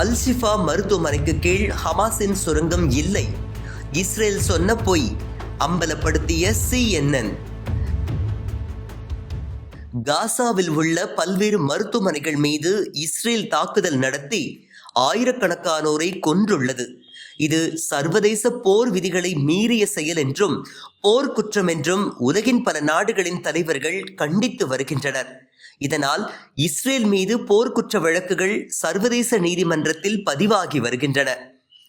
அல்ஷிஃபா மருத்துவமனைக்கு கீழ் ஹமாஸின் சுரங்கம் இல்லை. இஸ்ரேல் சொன்ன பொய் அம்பலப்படுத்திய சிஎன்என் காசாவில் உள்ள பல்வேறு மருத்துவமனைகள் மீது இஸ்ரேல் தாக்குதல் நடத்தி ஆயிரக்கணக்கானோரை கொன்றுள்ளது. இது சர்வதேச போர் விதிகளை மீறிய செயல் என்றும் போர் குற்றம் என்றும் உலகின் பல நாடுகளின் தலைவர்கள் கண்டித்து வருகின்றனர். இதனால் இஸ்ரேல் மீது போர்க்குற்ற வழக்குகள் சர்வதேச நீதிமன்றத்தில் பதிவாகி வருகின்றன.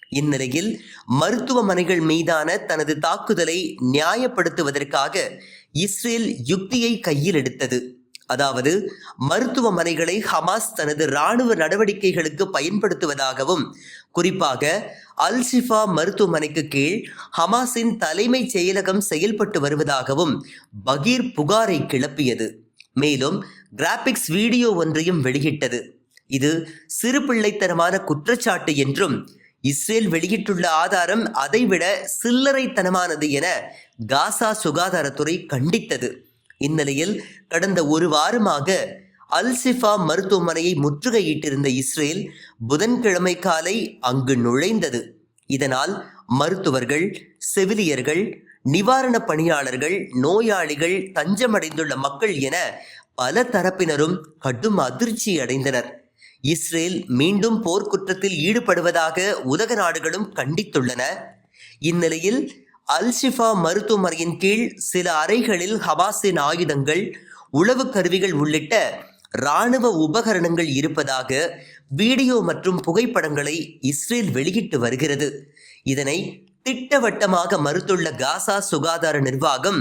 இந்நிலையில் மருத்துவமனைகள் மீதான தனது தாக்குதலை நியாயப்படுத்துவதற்காக இஸ்ரேல் யுக்தியை கையில் எடுத்தது. அதாவது மருத்துவமனைகளை ஹமாஸ் தனது இராணுவ நடவடிக்கைகளுக்கு பயன்படுத்துவதாகவும் குறிப்பாக அல் ஷிஃபா மருத்துவமனைக்கு கீழ் ஹமாஸின் தலைமைச் செயலகம் செயல்பட்டு வருவதாகவும் பகீர் புகாரை கிளப்பியது. மேலும் கிராபிக்ஸ் வீடியோ ஒன்றையும் வெளியிட்டது. இது சிறு பிள்ளைத்தனமான குற்றச்சாட்டு என்றும் இஸ்ரேல் வெளியிட்டுள்ள ஆதாரம் அதைவிட சில்லறைத்தனமானது என காசா சுகாதாரத்துறை கண்டித்தது. இந்நிலையில் கடந்த ஒரு வாரமாக அல்சிஃபா மருத்துவமனையை முற்றுகையிட்டிருந்த இஸ்ரேல் புதன்கிழமை காலை அங்கு நுழைந்தது. இதனால் மருத்துவர்கள் செவிலியர்கள் நிவாரண பணியாளர்கள் நோயாளிகள் தஞ்சமடைந்துள்ள மக்கள் என பல தரப்பினரும் கடும் அதிர்ச்சி அடைந்தனர். இஸ்ரேல் மீண்டும் போர்க்குற்றத்தில் ஈடுபடுவதாக உலக நாடுகளும் கண்டித்துள்ளன. இந்நிலையில் அல்ஷிஃபா மருத்துவமனையின் கீழ் சில அறைகளில் ஹபாஸின் ஆயுதங்கள் உளவு கருவிகள் உள்ளிட்ட இராணுவ உபகரணங்கள் இருப்பதாக வீடியோ மற்றும் புகைப்படங்களை இஸ்ரேல் வெளியிட்டு வருகிறது. இதனை திட்டவட்டமாக மறுத்துள்ள காசா சுகாதார நிர்வாகம்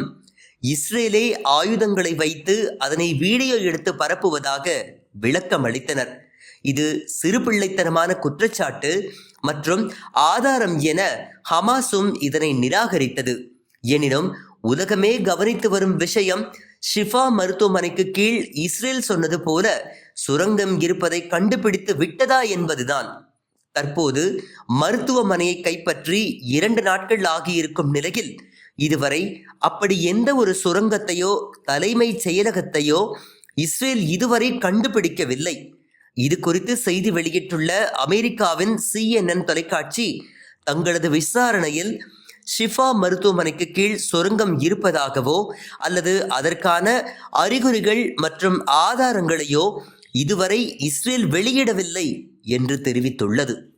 இஸ்ரேலே ஆயுதங்களை வைத்து அதனை வீடியோ எடுத்து பரப்புவதாக விளக்கம் அளித்தனர். இது சிறுபிள்ளைத்தனமான குற்றச்சாட்டு மற்றும் ஆதாரம் என ஹமாஸும் இதனை நிராகரித்தது. எனினும் உலகமே கவனித்து வரும் விஷயம் ஷிஃபா மருத்துவமனைக்கு கீழ் இஸ்ரேல் சொன்னது போல சுரங்கம் இருப்பதை கண்டுபிடித்து விட்டதா என்பதுதான். தற்போது மருத்துவமனையை கைப்பற்றி இரண்டு நாட்கள் ஆகியிருக்கும் நிலையில் இதுவரை அப்படி எந்த ஒரு சுரங்கத்தையோ தலைமை செயலகத்தையோ இஸ்ரேல் இதுவரை கண்டுபிடிக்கவில்லை. இது குறித்து செய்தி வெளியிட்டுள்ள அமெரிக்காவின் சிஎன்என் தொலைக்காட்சி தங்களது விசாரணையில் ஷிஃபா மருத்துவமனைக்கு கீழ் சுரங்கம் இருப்பதாகவோ அல்லது அதற்கான அறிகுறிகள் மற்றும் ஆதாரங்களையோ இதுவரை இஸ்ரேல் வெளியிடவில்லை என்று தெரிவித்துள்ளது.